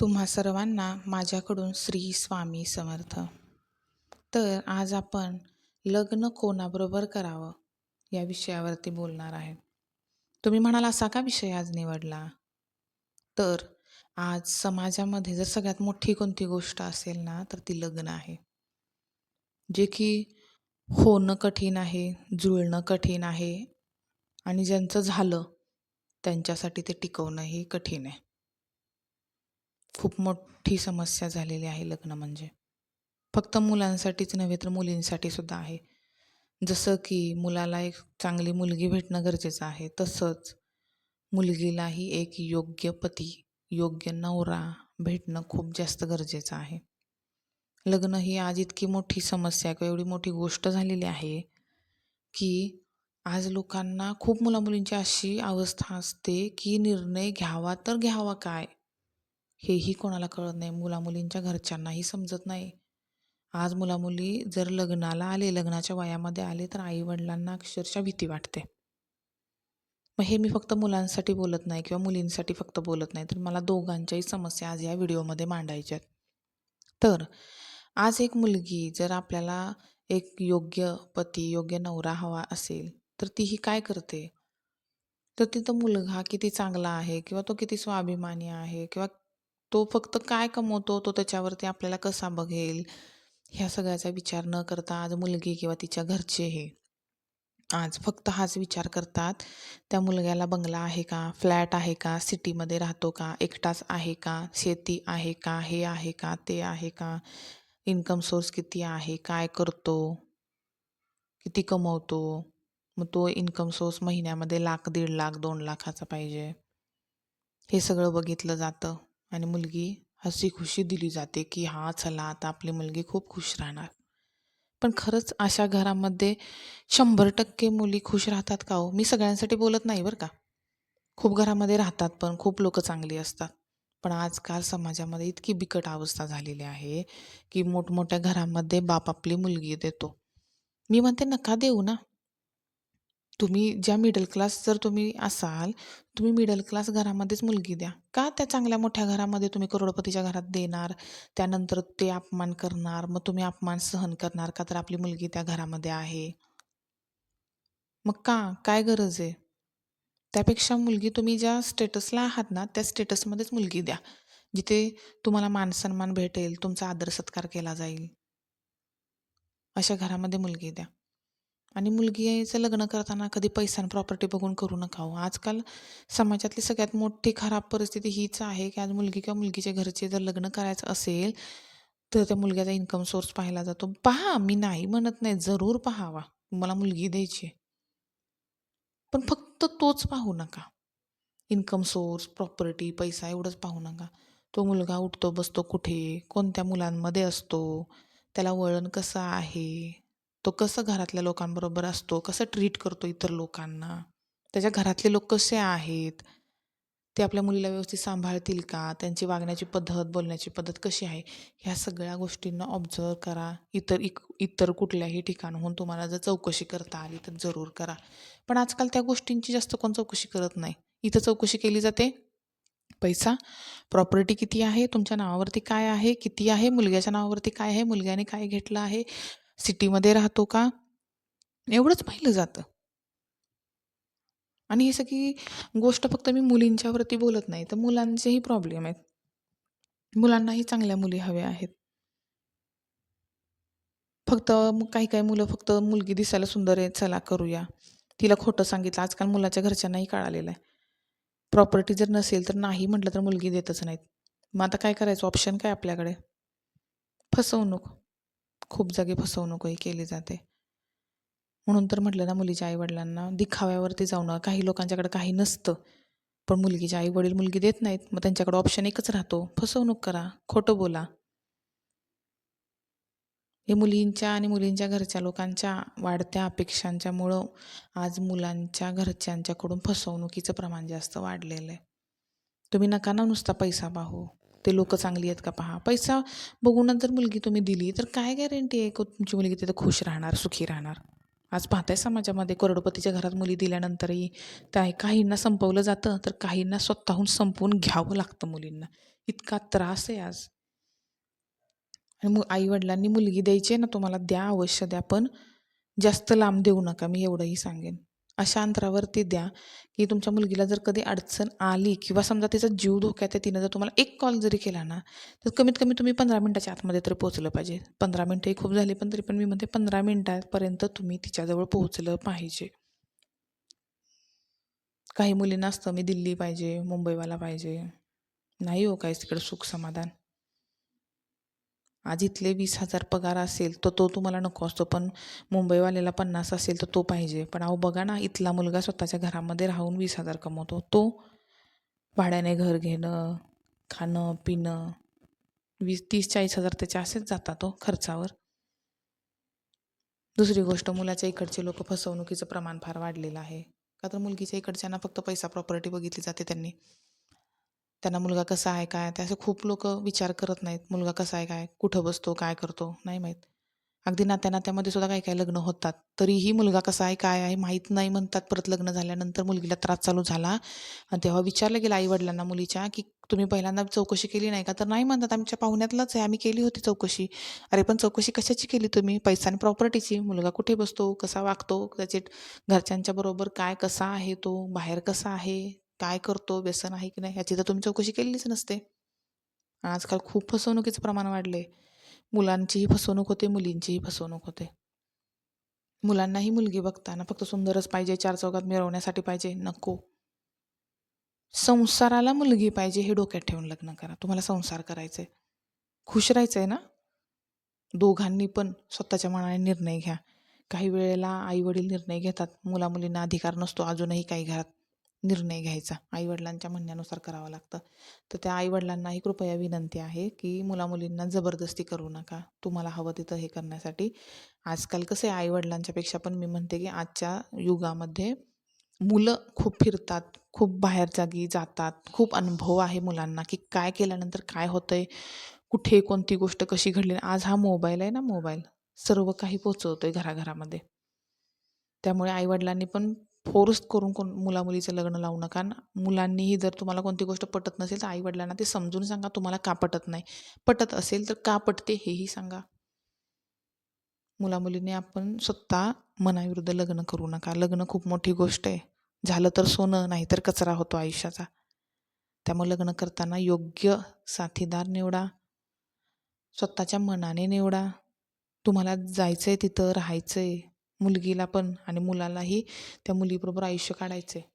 तुम्हा सर्वांना माझ्याकडून श्री स्वामी समर्थ. तर आज आपण लग्न कोणाबरोबर करावं या विषयावरती बोलणार आहे. तुम्ही म्हणाल असा का विषय आज निवडला? तर आज समाजामध्ये जर सगळ्यात मोठी कोणती गोष्ट असेल ना तर ती लग्न आहे. जे की होणं कठीण आहे जुळणं कठीण आहे आणि ज्यांचं झालं त्यांच्यासाठी ते टिकवणंही कठीण आहे. खूप मोठी समस्या झालेली आहे लग्न म्हणजे. फक्त मुलांसाठीच नव्हे तर मुलींसाठी सुद्धा आहे. जसं की मुलाला एक चांगली मुलगी भेटणं गरजेचं आहे तसंच मुलगीलाही एक योग्य पती योग्य नवरा भेटणं खूप जास्त गरजेचं आहे. लग्न ही आज इतकी मोठी समस्या किंवा एवढी मोठी गोष्ट झालेली आहे की आज लोकांना खूप मुलामुलींची अशी अवस्था असते की निर्णय घ्यावा तर घ्यावा काय? हेही कोणाला कळत नाही. मुलामुलींच्या घरच्यांनाही समजत नाही. आज मुलामुली जर लग्नाला आले लग्नाच्या वयामध्ये आले तर आईवडिलांना अक्षरशः भीती वाटते. मग हे मी फक्त मुलांसाठी बोलत नाही किंवा मुलींसाठी फक्त बोलत नाही तर मला दोघांच्याही समस्या आज या व्हिडिओमध्ये मांडायच्यात तर आज एक मुलगी जर आपल्याला एक योग्य पती योग्य नवरा हवा असेल तर तीही काय करते? तर तिथं मुलगा किती चांगला आहे किंवा तो किती स्वाभिमानी आहे किंवा तो फक्त काय कमवतो तो त्याच्यावरती आपल्याला कसा बघेल? ह्या सगळ्याचा विचार न करता आज मुलगी किंवा तिच्या घरचे हे आज फक्त हाच विचार करतात. त्या मुलग्याला बंगला आहे का? फ्लॅट आहे का? सिटीमध्ये राहतो का? एकटाच आहे का? शेती आहे का? हे आहे का? ते आहे का? इन्कम सोर्स किती आहे? काय करतो? किती कमवतो? मग तो इन्कम सोर्स महिन्यामध्ये लाख दीड लाख दोन लाखाचा पाहिजे. हे सगळं बघितलं जातं. आणि मुलगी हसी खुशी दिली जाते की हा चला आता आपली मुलगी खूप खुश राहणार. पण खरंच अशा घरामध्ये शंभर टक्के मुली खुश राहतात का हो? मी सगळ्यांसाठी बोलत नाही बरं का. खूप घरामध्ये राहतात पण खूप लोक चांगली असतात. पण आजकाल समाजामध्ये इतकी बिकट अवस्था झालेली आहे की मोठमोठ्या घरामध्ये बाप आपली मुलगी देतो. मी म्हणते नका देऊ ना. तुम्ही ज्या मिडल क्लास जर तुम्ही असाल तुम्ही मिडल क्लास घरामध्येच मुलगी द्या. का त्या चांगल्या मोठ्या घरामध्ये तुम्ही करोडपतीच्या घरात देणार त्यानंतर ते अपमान करणार मग तुम्ही अपमान सहन करणार का तर आपली मुलगी त्या घरामध्ये आहे? मग का? काय गरज आहे? त्यापेक्षा मुलगी तुम्ही ज्या स्टेटसला आहात ना त्या स्टेटसमध्येच मुलगी द्या. जिथे तुम्हाला मान सन्मान भेटेल तुमचा आदर सत्कार केला जाईल. अशा घरामध्ये मुलगी द्या. आणि मुलगीचं लग्न करताना कधी पैसा आणि प्रॉपर्टी बघून करू नका हो. आजकाल समाजातली सगळ्यात मोठी खराब परिस्थिती हीच आहे की आज मुलगी किंवा मुलगीच्या घरचे जर लग्न करायचं असेल तर त्या मुलग्याचा इन्कम सोर्स पाहिला जातो. पहा मी नाही म्हणत नाही जरूर पहावा. मला मुलगी द्यायची पण फक्त तोच पाहू नका. इन्कम सोर्स प्रॉपर्टी पैसा एवढंच पाहू नका. तो मुलगा उठतो बसतो कुठे कोणत्या मुलांमध्ये असतो त्याला वळण कसं आहे? तो कसं घरातल्या लोकांबरोबर असतो? कसं ट्रीट करतो इतर लोकांना? त्याच्या घरातले लोक कसे आहेत? ते आपल्या मुलीला व्यवस्थित सांभाळतील का? त्यांची वागण्याची पद्धत बोलण्याची पद्धत कशी आहे? ह्या सगळ्या गोष्टींना ऑब्झर्व करा. इतर इक इतर कुठल्याही ठिकाणहून तुम्हाला जर चौकशी करता आली तर जरूर करा. पण आजकाल त्या गोष्टींची जास्त कोण चौकशी करत नाही. इथं चौकशी केली जाते. पैसा प्रॉपर्टी किती आहे? तुमच्या नावावरती काय आहे? किती आहे? मुलग्याच्या नावावरती काय आहे? मुलग्याने काय घेतलं आहे? सिटीमध्ये राहतो का? एवढंच पाहिलं जातं. आणि ही सगळी गोष्ट फक्त मी मुलींच्यावरती बोलत नाही तर मुलांचेही प्रॉब्लेम आहेत. मुलांनाही चांगल्या मुली हव्या आहेत. फक्त मग काही काही मुलं फक्त मुलगी दिसायला सुंदर आहे चला करूया. तिला खोटं सांगितलं आजकाल मुलाच्या घरच्यांनाही कळालेलं आहे. प्रॉपर्टी जर नसेल तर नाही म्हटलं तर मुलगी देतच नाहीत. मग आता काय करायचं? ऑप्शन काय आपल्याकडे? फसवणूक. खूप जागी फसवणूकही केली जाते. म्हणून तर म्हटलं ना मुलीच्या आईवडिलांना दिखाव्यावरती जाऊ नका. काही लोकांच्याकडे काही नसतं. पण मुलगीचे आई वडील मुलगी देत नाहीत. मग त्यांच्याकडे ऑप्शन एकच राहतो. फसवणूक करा. खोटं बोला. हे मुलींच्या आणि मुलींच्या घरच्या लोकांच्या वाढत्या अपेक्षांच्यामुळं आज मुलांच्या घरच्यांच्याकडून फसवणुकीचं प्रमाण जास्त वाढलेलं आहे. तुम्ही नका ना नुसता पैसा पाहू ते लोक चांगली आहेत का पहा? पैसा बघूनच जर मुलगी तुम्ही दिली तर काय गॅरंटी आहे तुमची मुलगी तिथं खुश राहणार सुखी राहणार? आज पाहताय समाजामध्ये करोडपतीच्या घरात मुली दिल्यानंतरही त्या काहींना संपवलं जातं तर काहींना स्वतःहून संपवून घ्यावं लागतं मुलींना. इतका त्रास आहे आज. आणि मु आईवडिलांनी मुलगी द्यायची आहे ना तुम्हाला द्या अवश्य द्या पण जास्त लांब देऊ नका मी एवढंही सांगेन. अशा अंतरावरती द्या की तुमच्या मुलगीला जर कधी अडचण आली किंवा समजा तिचा जीव धोक्यात आहे तिनं जर तुम्हाला एक कॉल जरी केला ना तर कमीत कमी तुम्ही पंधरा मिनटाच्या आतमध्ये तरी पोहोचलं पाहिजे. पंधरा मिनटंही खूप झाली पण तरी पण मी म्हणते पंधरा मिनटापर्यंत तुम्ही तिच्याजवळ पोहोचलं पाहिजे. काही मुलींना असतं मी दिल्ली पाहिजे मुंबईवाला पाहिजे. नाही हो काहीच तिकडं सुख समाधान. आज इथले वीस हजार पगार असेल तर तो तुम्हाला नको असतो पण मुंबईवाल्याला पन्नास असेल तर तो पाहिजे. पण अहो बघा ना इथला मुलगा स्वतःच्या घरामध्ये राहून वीस हजार कमवतो. तो भाड्याने घर घेणं खाणं पिणं वीस तीस चाळीस हजार त्याच्या असेच जातात तो खर्चावर. दुसरी गोष्ट मुलाच्या इकडचे लोक फसवणुकीचं प्रमाण फार वाढलेलं आहे. का तर मुलगीच्या इकडच्यांना फक्त पैसा प्रॉपर्टी बघितली जाते त्यांनी. त्यांना मुलगा कसा आहे काय ते असे खूप लोक विचार करत नाहीत मुलगा कसा आहे काय कुठं बसतो काय करतो नाही माहीत. अगदी नात्या नात्यामध्ये सुद्धा काही काही लग्न होतात. तरीही मुलगा कसा आहे काय आहे माहीत नाही म्हणतात परत लग्न झाल्यानंतर मुलगीला त्रास चालू झाला. आणि तेव्हा विचारलं गेलं आईवडिलांना मुलीच्या की तुम्ही पहिल्यांदा चौकशी केली नाही का? तर नाही म्हणतात आमच्या पाहुण्यातलाच आहे आम्ही केली होती चौकशी. अरे पण चौकशी कशाची केली तुम्ही? पैसा आणि प्रॉपर्टीची. मुलगा कुठे बसतो कसा वागतो त्याचे घरच्यांच्या बरोबर काय कसा आहे तो बाहेर कसा आहे? काय करतो व्यसन आहे की नाही याची तर तुम्ही चौकशी केलेलीच नसते. आजकाल खूप फसवणुकीचं प्रमाण वाढले मुलांचीही फसवणूक होते मुलींचीही फसवणूक होते. मुलांनाही मुलगी बघताना फक्त सुंदरच पाहिजे चार चौकात मिळवण्यासाठी पाहिजे नको. संसाराला मुलगी पाहिजे हे डोक्यात ठेवून लग्न करा. तुम्हाला संसार करायचा आहे खुश राहायचं आहे ना? दोघांनी पण स्वतःच्या मनाने निर्णय घ्या. काही वेळेला आईवडील निर्णय घेतात. मुलामुलींना अधिकार नसतो अजूनही काही घरात. निर्णय घ्यायचा. आईवडिलांच्या म्हणण्यानुसार करावं लागतं. तर त्या आईवडिलांनाही कृपया विनंती आहे की मुलामुलींना जबरदस्ती करू नका. तुम्हाला हवं तिथं हे करण्यासाठी. आजकाल कसं आहे आईवडिलांच्यापेक्षा पण मी म्हणते की आजच्या युगामध्ये मुलं खूप फिरतात खूप बाहेर जागी जातात. खूप अनुभव आहे मुलांना की काय केल्यानंतर काय होतं आहे कुठे कोणती गोष्ट कशी घडली. आज हा मोबाईल आहे ना मोबाईल. सर्व काही पोचवतो आहे घराघरामध्ये. त्यामुळे आईवडिलांनी पण फोर्स करून कोण मुलामुलीचं लग्न लावू नका मुलांनीही जर तुम्हाला कोणती गोष्ट पटत नसेल तर आईवडिलांना ते समजून सांगा तुम्हाला का पटत नाही. पटत असेल तर का पटते हेही सांगा. मुलामुलीने आपण स्वतः मनाविरुद्ध लग्न करू नका. लग्न खूप मोठी गोष्ट आहे. झालं तर सोनं नाही तर कचरा होतो आयुष्याचा. त्यामुळे लग्न करताना योग्य साथीदार निवडा. स्वतःच्या मनाने निवडा. तुम्हाला जायचं आहे तिथं राहायचं आहे मुलगीला पण आणि मुलालाही त्या मुलीबरोबर आयुष्य काढायचं आहे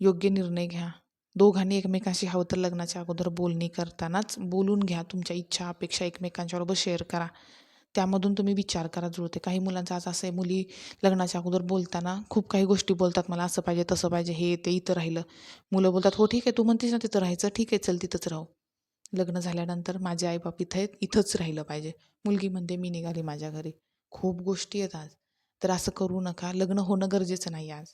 योग्य निर्णय घ्या. दोघांनी एकमेकांशी हवं तर लग्नाच्या अगोदर बोलणी करतानाच बोलून घ्या. तुमच्या इच्छा अपेक्षा एकमेकांच्याबरोबर शेअर करा. त्यामधून तुम्ही विचार करा जुळते काही मुलांचं आज असं आहे मुली लग्नाच्या अगोदर बोलताना खूप काही गोष्टी बोलतात मला असं पाहिजे तसं पाहिजे हे ते इथं राहिलं. मुलं बोलतात हो ठीक आहे तू म्हणतेस ना तिथं राहायचं ठीक आहे चल तिथंच राहू. लग्न झाल्यानंतर माझे आईबाप इथं आहेत इथंच राहिलं पाहिजे. मुलगी म्हणते मी निघाली माझ्या घरी. खूप गोष्टी आहेत आज. तर असं करू नका. लग्न होणं गरजेचं नाही आज.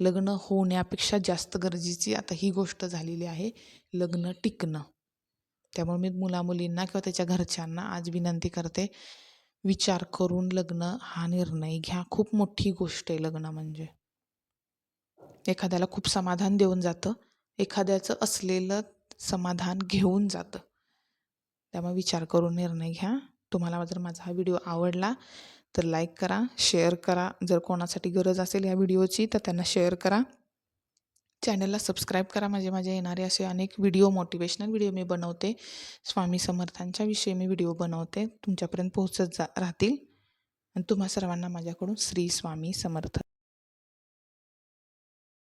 लग्न होण्यापेक्षा जास्त गरजेची आता ही गोष्ट झालेली आहे. लग्न टिकणं. त्यामुळे मी मुलामुलींना किंवा त्याच्या घरच्यांना आज विनंती करते विचार करून लग्न हा निर्णय घ्या. खूप मोठी गोष्ट आहे लग्न म्हणजे. एखाद्याला खूप समाधान देऊन जातं. एखाद्याचं असलेलं समाधान घेऊन जातं. त्यामुळे विचार करून निर्णय घ्या. तुम्हाला जर माझा हा व्हिडिओ आवडला तर लाईक करा शेअर करा. जर कोणासाठी गरज असेल या व्हिडिओची तर त्यांना शेअर करा. चॅनलला सबस्क्राईब करा. माझे माझे येणारे असे अनेक व्हिडिओ मोटिवेशनल व्हिडिओ मी बनवते. स्वामी समर्थांच्या विषयी मी व्हिडिओ बनवते. तुमच्यापर्यंत पोहोचत जा राहतील. आणि तुम्हा सर्वांना माझ्याकडून श्री स्वामी समर्थ.